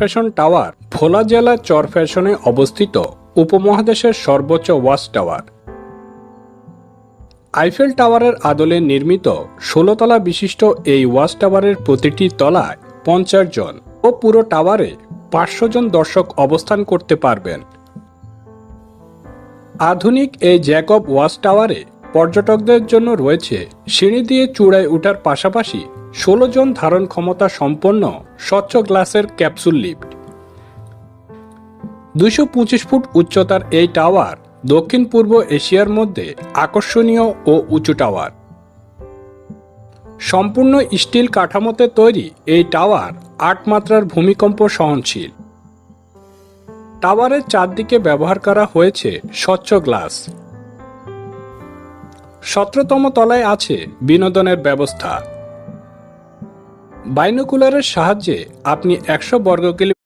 Fashion tower ভোলা জেলা চর ফ্যাশনে অবস্থিত উপমহাদেশের সর্বোচ্চ ওয়াচ টাওয়ার। আইফেল টাওয়ারের আদলে নির্মিত ষোলোতলা বিশিষ্ট এই ওয়াচ টাওয়ারের প্রতিটি তলায় পঞ্চাশ জন ও পুরো টাওয়ারে পাঁচশো জন দর্শক অবস্থান করতে পারবেন। আধুনিক এই জ্যাকব ওয়াচ টাওয়ারে পর্যটকদের জন্য রয়েছে সিঁড়ি দিয়ে চূড়ায় ওঠার পাশাপাশি ষোলো জন ধারণ ক্ষমতা সম্পন্ন স্বচ্ছ গ্লাসের ক্যাপসুল লিফট। দুশো পঁচিশ ফুট উচ্চতার এই টাওয়ার দক্ষিণ পূর্ব এশিয়ার মধ্যে আকর্ষণীয় ও উঁচু টাওয়ার। সম্পূর্ণ স্টিল কাঠামোতে তৈরি এই টাওয়ার আট মাত্রার ভূমিকম্প সহনশীল। টাওয়ারের চারদিকে ব্যবহার করা হয়েছে স্বচ্ছ গ্লাস। সতেরোতম তলায় আছে বিনোদনের ব্যবস্থা। বাইনোকুলারের সাহায্যে আপনি একশো বর্গ